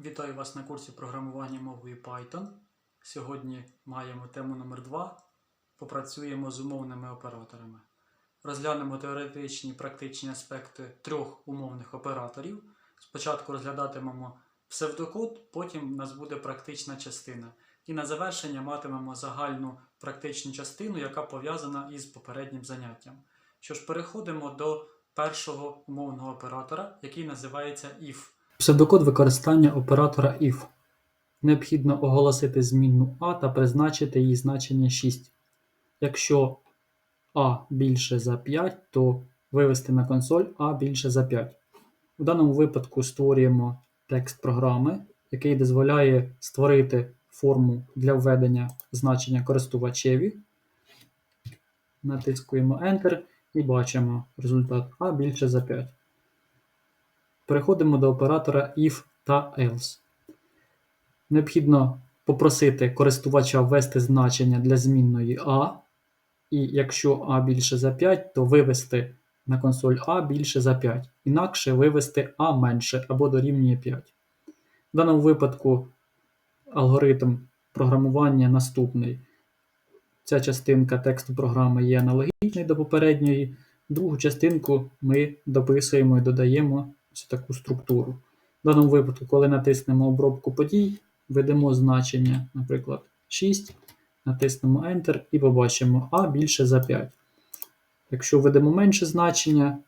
Вітаю вас на курсі програмування мовою Python. Сьогодні маємо тему номер 2 Попрацюємо з умовними операторами. Розглянемо теоретичні і практичні аспекти трьох умовних операторів. Спочатку розглядатимемо псевдокод, потім у нас буде практична частина. І на завершення матимемо загальну практичну частину, яка пов'язана із попереднім заняттям. Що ж, переходимо до першого умовного оператора, який називається if. Псевдокод використання оператора if. Необхідно оголосити змінну А та призначити її значення 6. Якщо А більше за 5, то вивести на консоль А більше за 5. В даному випадку створюємо текст програми, який дозволяє створити форму для введення значення користувачеві. Натискуємо Enter і бачимо результат А більше за 5. Переходимо до оператора if та else. Необхідно попросити користувача ввести значення для змінної А, і якщо А більше за 5, то вивести на консоль А більше за 5, інакше вивести А менше або дорівнює 5. В даному випадку алгоритм програмування наступний. Ця частинка тексту програми є аналогічною до попередньої. Другу частинку ми дописуємо і додаємо ось таку структуру. В даному випадку, коли натиснемо обробку подій, введемо значення, наприклад, 6, натиснемо Enter і побачимо А більше за 5. Якщо введемо менше значення,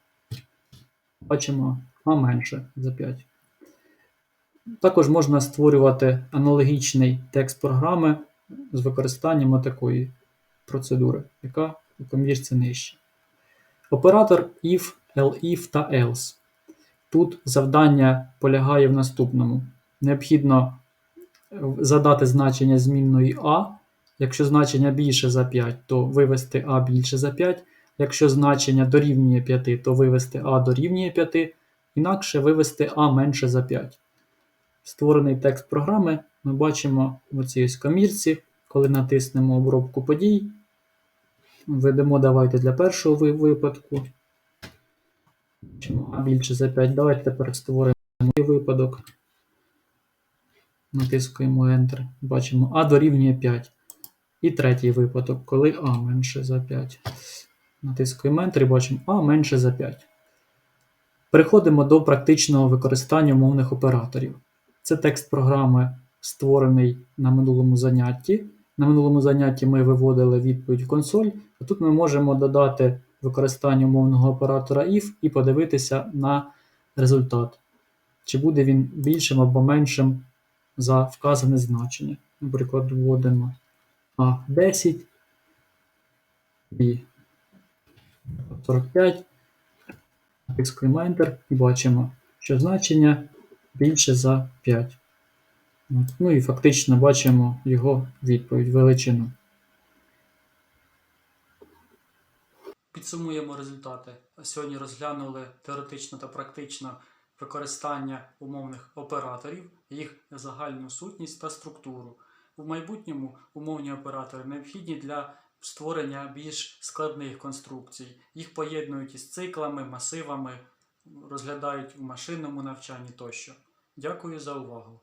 бачимо А менше за 5. Також можна створювати аналогічний текст програми з використанням такої процедури, яка у комірці нижче. Оператор if, elif та else. Тут завдання полягає в наступному. Необхідно задати значення змінної А. Якщо значення більше за 5, то вивести А більше за 5. Якщо значення дорівнює 5, то вивести А дорівнює 5, інакше вивести А менше за 5. Створений текст програми ми бачимо в цій комірці, коли натиснемо обробку подій. Введемо давайте для першого випадку. А більше за 5. Давайте тепер створимо другий випадок. Натискуємо Enter. Бачимо А дорівнює 5. І третій випадок, коли А менше за 5. Натискуємо Enter і бачимо А менше за 5. Переходимо до практичного використання умовних операторів. Це текст програми, створений на минулому занятті. На минулому занятті ми виводили відповідь в консоль, а тут ми можемо додати використання умовного оператора if і подивитися на результат. Чи буде він більшим або меншим за вказане значення. Наприклад, вводимо А10 і 45, натискуємо Enter і бачимо, що значення більше за 5. От. Ну і фактично бачимо його відповідь, величину. Підсумуємо результати. Сьогодні розглянули теоретично та практично використання умовних операторів, їх загальну сутність та структуру. У майбутньому умовні оператори необхідні для створення більш складних конструкцій. Їх поєднують із циклами, масивами, розглядають у машинному навчанні тощо. Дякую за увагу!